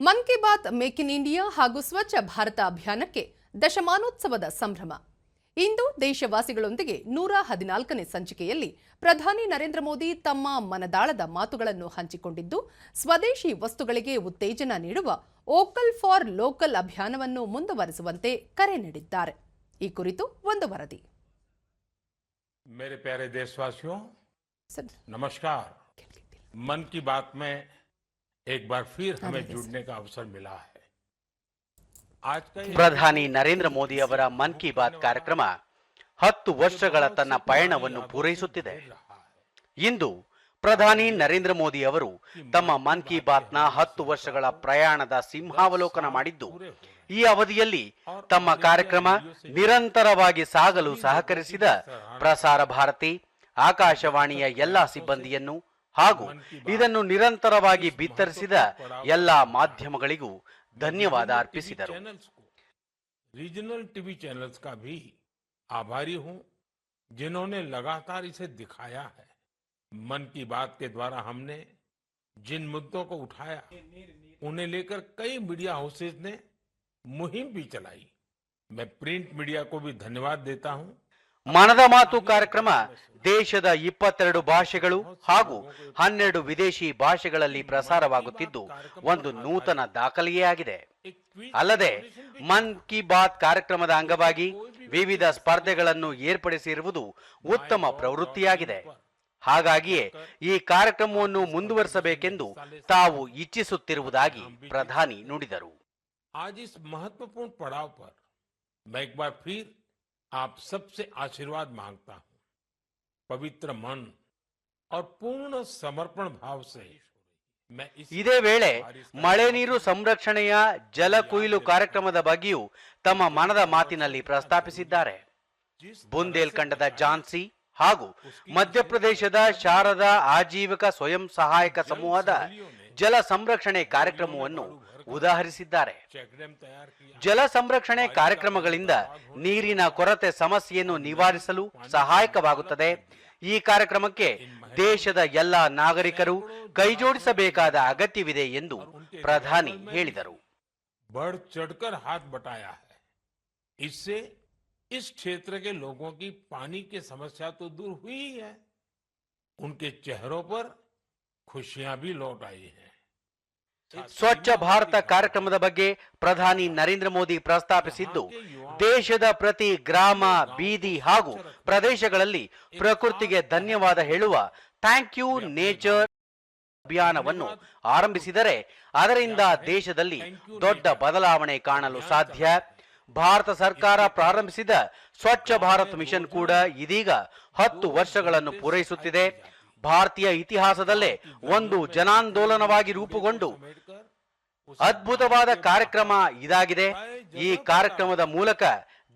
Mann Ki Baat make in India ಹಾಗೂ ಸ್ವಚ್ಛ ಭಾರತ ಅಭಿಯಾನಕ್ಕೆ ದಶಮಾನೋತ್ಸವದ ಸಂಭ್ರಮ. ಇಂದು ದೇಶವಾಸಿಗಳೊಂದಿಗೆ ನೂರ ಹದಿನಾಲ್ಕನೇ ಸಂಚಿಕೆಯಲ್ಲಿ ಪ್ರಧಾನಿ ನರೇಂದ್ರ ಮೋದಿ ತಮ್ಮ ಮನದಾಳದ ಮಾತುಗಳನ್ನು ಹಂಚಿಕೊಂಡಿದ್ದು ಸ್ವದೇಶಿ ವಸ್ತುಗಳಿಗೆ ಉತ್ತೇಜನ ನೀಡುವ ಓಕಲ್ ಫಾರ್ ಲೋಕಲ್ ಅಭಿಯಾನವನ್ನು ಮುಂದುವರೆಸುವಂತೆ ಕರೆ ನೀಡಿದ್ದಾರೆ. ಈ ಕುರಿತು ಒಂದು ವರದಿ. ನಮಸ್ಕಾರ. ಮನ್ ಕಿ ಬಾತ್ एक बार फिर हमें जुड़ने का अवसर मिला है आज का ये ಪ್ರಧಾನಿ ನರೇಂದ್ರ ಮೋದಿ ಅವರ ಮನ್ ಕಿ ಬಾತ್ ಕಾರ್ಯಕ್ರಮ ಹತ್ತು ವರ್ಷಗಳ ತನ್ನ ಪಯಣವನ್ನು ಪೂರೈಸುತ್ತಿದೆ रहा है ಇಂದು ಪ್ರಧಾನಿ ನರೇಂದ್ರ ಮೋದಿ ಅವರು ತಮ್ಮ ಮನ್ ಕಿ ಬಾತ್ನ ಹತ್ತು ವರ್ಷಗಳ ಪ್ರಯಾಣದ ಸಿಂಹಾವಲೋಕನ ಮಾಡಿದ್ದು ಈ ಅವಧಿಯಲ್ಲಿ ತಮ್ಮ ಕಾರ್ಯಕ್ರಮ ನಿರಂತರವಾಗಿ ಸಾಗಲು ಸಹಕರಿಸಿದ ಪ್ರಸಾರ ಭಾರತಿ ಆಕಾಶವಾಣಿಯ ಎಲ್ಲಾ ಸಿಬ್ಬಂದಿಯನ್ನು ಹಾಗೂ ಇದನ್ನು ನಿರಂತರವಾಗಿ ಬಿತ್ತರಿಸಿದ ಎಲ್ಲಾ ಮಾಧ್ಯಮಗಳಿಗೂ ಧನ್ಯವಾದ ಅರ್ಪಿಸಿದರು चैनल्स को रीजनल टीवी चैनल्स का भी आभारी हूं जिन्होंने लगातार इसे दिखाया है मन की बात के द्वारा हमने जिन मुद्दों को उठाया उन्हें लेकर कई मीडिया हाउसेज ने मुहिम भी चलाई मैं प्रिंट मीडिया को भी धन्यवाद देता हूं ಮನದ ಮಾತು ಕಾರ್ಯಕ್ರಮ ದೇಶದ ಇಪ್ಪತ್ತೆರಡು ಭಾಷೆಗಳು ಹಾಗೂ ಹನ್ನೆರಡು ವಿದೇಶಿ ಭಾಷೆಗಳಲ್ಲಿ ಪ್ರಸಾರವಾಗುತ್ತಿದ್ದು, ಒಂದು ನೂತನ ದಾಖಲೆಯೇ ಆಗಿದೆ. ಅಲ್ಲದೆ, ಮನ್ ಕಿ ಬಾತ್ ಕಾರ್ಯಕ್ರಮದ ಅಂಗವಾಗಿ ವಿವಿಧ ಸ್ಪರ್ಧೆಗಳನ್ನು ಏರ್ಪಡಿಸಿರುವುದು ಉತ್ತಮ ಪ್ರವೃತ್ತಿಯಾಗಿದೆ. ಹಾಗಾಗಿಯೇ, ಈ ಕಾರ್ಯಕ್ರಮವನ್ನು ಮುಂದುವರಿಸಬೇಕೆಂದು ತಾವು ಇಚ್ಛಿಸುತ್ತಿರುವುದಾಗಿ ಪ್ರಧಾನಿ ನುಡಿದರು. आप सबसे आशीर्वाद मांगता हूं पवित्र मन और पूर्ण समर्पण भाव से मैं इस ಇದೇ ವೇಳೆ ಮಳೆ ನೀರು ಸಂರಕ್ಷಣೆಯ ಜಲ ಕೊಯ್ಲು ಕಾರ್ಯಕ್ರಮದ ಬಗ್ಗೆಯೂ ತಮ್ಮ ಮನದ ಮಾತಿನಲ್ಲಿ ಪ್ರಸ್ತಾಪಿಸಿದ್ದಾರೆ ಬುಂದೇಲ್ಖಂಡದ ಝಾನ್ಸಿ ಹಾಗೂ ಮಧ್ಯಪ್ರದೇಶದ ಶಾರದಾ ಆಜೀವಿಕ ಸ್ವಯಂ ಸಹಾಯಕ ಸಮೂಹದ ಜಲ ಸಂರಕ್ಷಣೆ ಕಾರ್ಯಕ್ರಮವನ್ನು ಉದಾಹರಿಸಿದ್ದಾರೆ चेक डैम तैयार किया ಜಲ ಸಂರಕ್ಷಣೆ ಕಾರ್ಯಕ್ರಮಗಳಿಂದ ನೀರಿನ ಕೊರತೆ ಸಮಸ್ಯೆಯನ್ನು ನಿವಾರಿಸಲು ಸಹಾಯಕವಾಗುತ್ತದೆ ಈ ಕಾರ್ಯಕ್ರಮಕ್ಕೆ ದೇಶದ ಎಲ್ಲ ನಾಗರಿಕರು ಕೈಜೋಡಿಸಬೇಕಾದ ಅಗತ್ಯವಿದೆ ಎಂದು ಪ್ರಧಾನಿ ಹೇಳಿದರು बढ़ चढ़कर हाथ बटाया है इससे इस क्षेत्र के लोगों की पानी की समस्या तो दूर हुई ही है उनके चेहरों पर खुशियां भी लौट आई हैं ಸ್ವಚ್ಛ ಭಾರತ ಕಾರ್ಯಕ್ರಮದ ಬಗ್ಗೆ ಪ್ರಧಾನಿ ನರೇಂದ್ರ ಮೋದಿ ಪ್ರಸ್ತಾಪಿಸಿದ್ದು ದೇಶದ ಪ್ರತಿ ಗ್ರಾಮ ಬೀದಿ ಹಾಗೂ ಪ್ರದೇಶಗಳಲ್ಲಿ ಪ್ರಕೃತಿಗೆ ಧನ್ಯವಾದ ಹೇಳುವ ಥ್ಯಾಂಕ್ ಯು ನೇಚರ್ ಅಭಿಯಾನವನ್ನು ಆರಂಭಿಸಿದರೆ ಅದರಿಂದ ದೇಶದಲ್ಲಿ ದೊಡ್ಡ ಬದಲಾವಣೆ ಕಾಣಲು ಸಾಧ್ಯ ಭಾರತ ಸರ್ಕಾರ ಪ್ರಾರಂಭಿಸಿದ ಸ್ವಚ್ಛ ಭಾರತ್ ಮಿಷನ್ ಕೂಡ ಇದೀಗ ಹತ್ತು ವರ್ಷಗಳನ್ನು ಪೂರೈಸುತ್ತಿದೆ ಭಾರತೀಯ ಇತಿಹಾಸದಲ್ಲೇ ಒಂದು ಜನಾಂದೋಲನವಾಗಿ ರೂಪುಗೊಂಡು ಅದ್ಭುತವಾದ ಕಾರ್ಯಕ್ರಮ ಇದಾಗಿದೆ ಈ ಕಾರ್ಯಕ್ರಮದ ಮೂಲಕ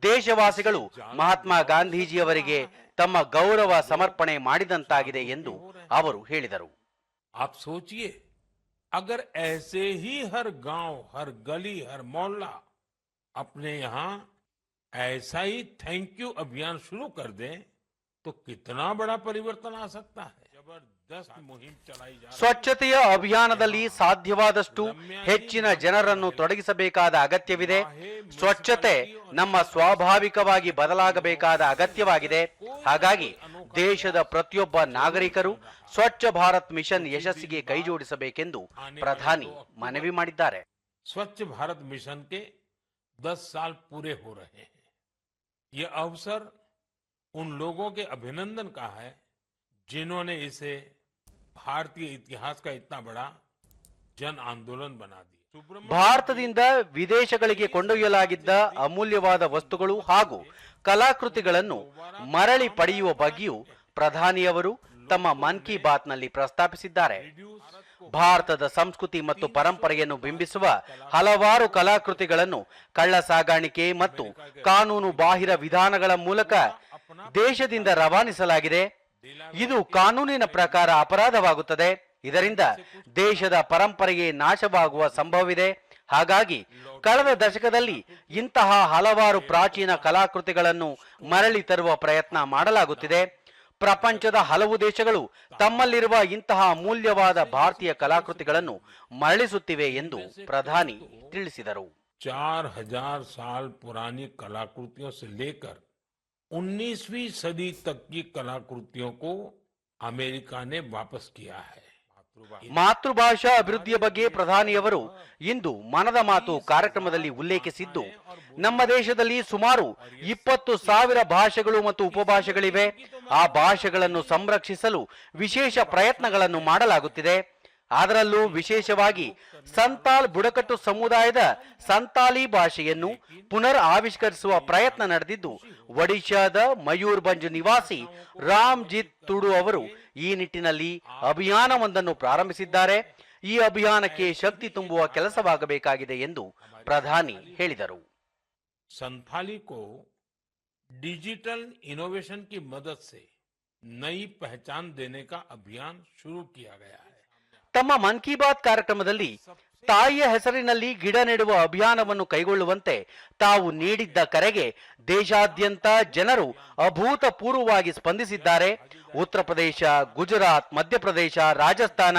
ದೇಶವಾಸಿಗಳು ಮಹಾತ್ಮ ಗಾಂಧೀಜಿಯವರಿಗೆ ತಮ್ಮ ಗೌರವ ಸಮರ್ಪಣೆ ಮಾಡಿದಂತಾಗಿದೆ ಎಂದು ಅವರು ಹೇಳಿದರು आप सोचिए अगर ऐसे ही हर गांव हर गली हर मोहल्ला अपने यहाँ ऐसा ही थैंक यू अभियान शुरू कर दें तो कितना बड़ा परिवर्तन आ सकता है जबरदस्त मुहिम चलाई जा रही है ಸ್ವಚ್ಛತೆಯ ಅಭಿಯಾನದಲ್ಲಿ ಸಾಧ್ಯವಾದಷ್ಟು ಹೆಚ್ಚಿನ ಜನರನ್ನು ತೊಡಗಿಸಬೇಕಾದ ಅಗತ್ಯವಿದೆ ಸ್ವಚ್ಛತೆ ನಮ್ಮ ಸ್ವಾಭಾವಿಕವಾಗಿ ಬದಲಾಗಬೇಕಾದ ಅಗತ್ಯವಾಗಿದೆ ಹಾಗಾಗಿ ದೇಶದ ಪ್ರತಿಯೊಬ್ಬ ನಾಗರಿಕರು ಸ್ವಚ್ಛ ಭಾರತ್ ಮಿಷನ್ ಯಶಸ್ಸಿಗೆ ಕೈಜೋಡಿಸಬೇಕೆಂದು ಪ್ರಧಾನಿ ಮನವಿ ಮಾಡಿದ್ದಾರೆ स्वच्छ भारत मिशन के 10 साल पूरे हो रहे हैं ये अवसर उन लोगों के अभिनंदन का है जिन्होंने इसे भारतीय इतिहास का इतना बड़ा जन आंदोलन बना दिया सुब्रमण्य ಭಾರತದಿಂದ ವಿದೇಶಗಳಿಗೆ ಕೊಂಡೊಯ್ಯಲಾಗಿದ್ದ ಅಮೂಲ್ಯವಾದ ವಸ್ತುಗಳು ಹಾಗೂ ಕಲಾಕೃತಿಗಳನ್ನು ಮರಳಿ ಪಡೆಯುವ ಬಗ್ಗೆಯೂ ಪ್ರಧಾನಿಯವರು ತಮ್ಮ ಮನ್ ಕಿ ಬಾತ್ನಲ್ಲಿ ಪ್ರಸ್ತಾಪಿಸಿದ್ದಾರೆ ಭಾರತದ ಸಂಸ್ಕೃತಿ ಮತ್ತು ಪರಂಪರೆಯನ್ನು ಬಿಂಬಿಸುವ ಹಲವಾರು ಕಲಾಕೃತಿಗಳನ್ನು ಕಳ್ಳ ಸಾಗಾಣಿಕೆ ಮತ್ತು ಕಾನೂನು ಬಾಹಿರ ವಿಧಾನಗಳ ಮೂಲಕ ದೇಶದಿಂದ ರವಾನಿಸಲಾಗಿದೆ ಇದು ಕಾನೂನಿನ ಪ್ರಕಾರ ಅಪರಾಧವಾಗುತ್ತದೆ ಇದರಿಂದ ದೇಶದ ಪರಂಪರೆಗೆ ನಾಶವಾಗುವ ಸಂಭವವಿದೆ ಹಾಗಾಗಿ ಕಳೆದ ದಶಕದಲ್ಲಿ ಇಂತಹ ಹಲವಾರು ಪ್ರಾಚೀನ ಕಲಾಕೃತಿಗಳನ್ನು ಮರಳಿ ತರುವ ಪ್ರಯತ್ನ ಮಾಡಲಾಗುತ್ತಿದೆ ಪ್ರಪಂಚದ ಹಲವು ದೇಶಗಳು ತಮ್ಮಲ್ಲಿರುವ ಇಂತಹ ಅಮೂಲ್ಯವಾದ ಭಾರತೀಯ ಕಲಾಕೃತಿಗಳನ್ನು ಮರಳಿಸುತ್ತಿವೆ ಎಂದು ಪ್ರಧಾನಿ ತಿಳಿಸಿದರು चार हजार साल पुरानी कलाकृतियों से लेकर 19वीं सदी तक की कलाकृतियों को अमेरिका ने वापस किया है ಮಾತೃಭಾಷಾ ಅಭಿವೃದ್ಧಿಯ ಬಗ್ಗೆ ಪ್ರಧಾನಿಯವರು ಇಂದು ಮನದ ಮಾತು ಕಾರ್ಯಕ್ರಮದಲ್ಲಿ ಉಲ್ಲೇಖಿಸಿದ್ದು ನಮ್ಮ ದೇಶದಲ್ಲಿ ಸುಮಾರು ಇಪ್ಪತ್ತು ಸಾವಿರ ಭಾಷೆಗಳು ಮತ್ತು ಉಪಭಾಷೆಗಳಿವೆ ಆ ಭಾಷೆಗಳನ್ನು ಸಂರಕ್ಷಿಸಲು ವಿಶೇಷ ಪ್ರಯತ್ನಗಳನ್ನು ಮಾಡಲಾಗುತ್ತಿದೆ ಅದರಲ್ಲೂ ವಿಶೇಷವಾಗಿ ಸಂತಾಲ್ ಬುಡಕಟ್ಟು ಸಮುದಾಯದ ಸಂತಾಲಿ ಭಾಷೆಯನ್ನು ಪುನರ್ ಆವಿಷ್ಕರಿಸುವ ಪ್ರಯತ್ನ ನಡೆದಿದ್ದು, ಒಡಿಶಾದ ಮಯೂರ್ಭಂಜ್ ನಿವಾಸಿ ರಾಮ್ಜಿತ್ ತುಡು ಅವರು ಈ ನಿಟ್ಟಿನಲ್ಲಿ ಅಭಿಯಾನವೊಂದನ್ನು ಪ್ರಾರಂಭಿಸಿದ್ದಾರೆ. ಈ ಅಭಿಯಾನಕ್ಕೆ ಶಕ್ತಿ ತುಂಬುವ ಕೆಲಸವಾಗಬೇಕಾಗಿದೆ ಎಂದು ಪ್ರಧಾನಿ ಹೇಳಿದರು. ಡಿಜಿಟಲ್ ಇನೋವೇಶನ್ ಕಿ ಮದದ್ ಸೆ ನೈ ಪಹಚಾನ್ ದೇನೆ ಕಾ ಅಭಿಯಾನ್ ಶುರು ಕಿಯಾ ಗಯಾ ತಮ್ಮ ಮನ್ ಕಿ ಬಾತ್ ಕಾರ್ಯಕ್ರಮದಲ್ಲಿ ತಾಯಿಯ ಹೆಸರಿನಲ್ಲಿ ಗಿಡ ನೆಡುವ ಅಭಿಯಾನವನ್ನು ಕೈಗೊಳ್ಳುವಂತೆ ತಾವು ನೀಡಿದ್ದ ಕರೆಗೆ ದೇಶಾದ್ಯಂತ ಜನರು ಅಭೂತಪೂರ್ವವಾಗಿ ಸ್ಪಂದಿಸಿದ್ದಾರೆ. ಉತ್ತರ ಪ್ರದೇಶ, ಗುಜರಾತ್, ಮಧ್ಯಪ್ರದೇಶ, ರಾಜಸ್ಥಾನ,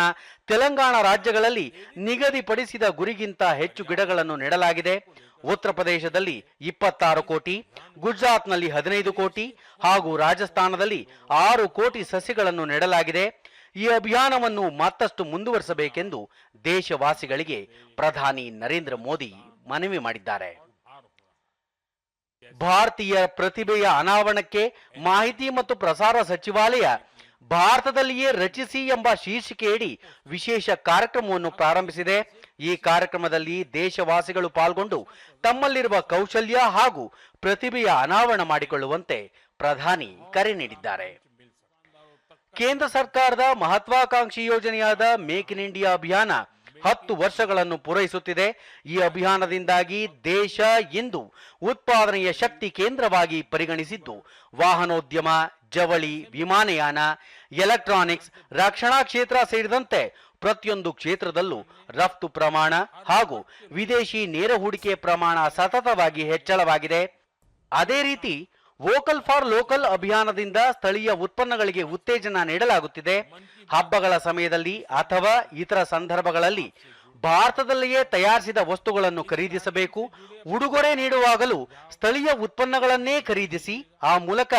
ತೆಲಂಗಾಣ ರಾಜ್ಯಗಳಲ್ಲಿ ನಿಗದಿಪಡಿಸಿದ ಗುರಿಗಿಂತ ಹೆಚ್ಚು ಗಿಡಗಳನ್ನು ನೆಡಲಾಗಿದೆ. ಉತ್ತರ ಪ್ರದೇಶದಲ್ಲಿ ಇಪ್ಪತ್ತಾರು ಕೋಟಿ, ಗುಜರಾತ್ನಲ್ಲಿ ಹದಿನೈದು ಕೋಟಿ ಹಾಗೂ ರಾಜಸ್ಥಾನದಲ್ಲಿ ಆರು ಕೋಟಿ ಸಸಿಗಳನ್ನು ನೆಡಲಾಗಿದೆ. ಈ ಅಭಿಯಾನವನ್ನು ಮತ್ತಷ್ಟು ಮುಂದುವರಿಸಬೇಕೆಂದು ದೇಶವಾಸಿಗಳಿಗೆ ಪ್ರಧಾನಿ ನರೇಂದ್ರ ಮೋದಿ ಮನವಿ ಮಾಡಿದ್ದಾರೆ. ಭಾರತೀಯ ಪ್ರತಿಭೆಯ ಅನಾವರಣಕ್ಕೆ ಮಾಹಿತಿ ಮತ್ತು ಪ್ರಸಾರ ಸಚಿವಾಲಯ ಭಾರತದಲ್ಲಿಯೇ ರಚಿಸಿ ಎಂಬ ಶೀರ್ಷಿಕೆಯಡಿ ವಿಶೇಷ ಕಾರ್ಯಕ್ರಮವನ್ನು ಪ್ರಾರಂಭಿಸಿದೆ. ಈ ಕಾರ್ಯಕ್ರಮದಲ್ಲಿ ದೇಶವಾಸಿಗಳು ಪಾಲ್ಗೊಂಡು ತಮ್ಮಲ್ಲಿರುವ ಕೌಶಲ್ಯ ಹಾಗೂ ಪ್ರತಿಭೆಯ ಅನಾವರಣ ಮಾಡಿಕೊಳ್ಳುವಂತೆ ಪ್ರಧಾನಿ ಕರೆ ನೀಡಿದ್ದಾರೆ. ಕೇಂದ್ರ ಸರ್ಕಾರದ ಮಹತ್ವಾಕಾಂಕ್ಷಿ ಯೋಜನೆಯಾದ ಮೇಕ್ ಇನ್ ಇಂಡಿಯಾ ಅಭಿಯಾನ ಹತ್ತು ವರ್ಷಗಳನ್ನು ಪೂರೈಸುತ್ತಿದೆ. ಈ ಅಭಿಯಾನದಿಂದಾಗಿ ದೇಶ ಇಂದು ಉತ್ಪಾದನೆಯ ಶಕ್ತಿ ಕೇಂದ್ರವಾಗಿ ಪರಿಗಣಿಸಿದ್ದು. ವಾಹನೋದ್ಯಮ, ಜವಳಿ, ವಿಮಾನಯಾನ, ಎಲೆಕ್ಟ್ರಾನಿಕ್ಸ್, ರಕ್ಷಣಾ ಕ್ಷೇತ್ರ ಸೇರಿದಂತೆ ಪ್ರತಿಯೊಂದು ಕ್ಷೇತ್ರದಲ್ಲೂ ರಫ್ತು ಪ್ರಮಾಣ ಹಾಗೂ ವಿದೇಶಿ ನೇರ ಹೂಡಿಕೆ ಪ್ರಮಾಣ ಸತತವಾಗಿ ಹೆಚ್ಚಳವಾಗಿದೆ. ಅದೇ ರೀತಿ ವೋಕಲ್ ಫಾರ್ ಲೋಕಲ್ ಅಭಿಯಾನದಿಂದ ಸ್ಥಳೀಯ ಉತ್ಪನ್ನಗಳಿಗೆ ಉತ್ತೇಜನ ನೀಡಲಾಗುತ್ತಿದೆ. ಹಬ್ಬಗಳ ಸಮಯದಲ್ಲಿ ಅಥವಾ ಇತರ ಸಂದರ್ಭಗಳಲ್ಲಿ ಭಾರತದಲ್ಲಿಯೇ ತಯಾರಿಸಿದ ವಸ್ತುಗಳನ್ನು ಖರೀದಿಸಬೇಕು. ಉಡುಗೊರೆ ನೀಡುವಾಗಲೂ ಸ್ಥಳೀಯ ಉತ್ಪನ್ನಗಳನ್ನೇ ಖರೀದಿಸಿ, ಆ ಮೂಲಕ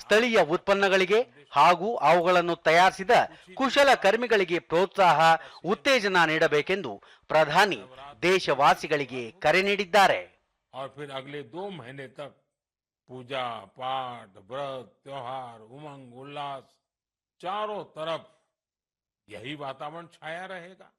ಸ್ಥಳೀಯ ಉತ್ಪನ್ನಗಳಿಗೆ ಹಾಗೂ ಅವುಗಳನ್ನು ತಯಾರಿಸಿದ ಕುಶಲ ಕರ್ಮಿಗಳಿಗೆ ಪ್ರೋತ್ಸಾಹ, ಉತ್ತೇಜನ ನೀಡಬೇಕೆಂದು ಪ್ರಧಾನಿ ದೇಶವಾಸಿಗಳಿಗೆ ಕರೆ ನೀಡಿದ್ದಾರೆ. पूजा पाठ व्रत त्योहार उमंग उल्लास चारों तरफ़ यही वातावरण छाया रहेगा।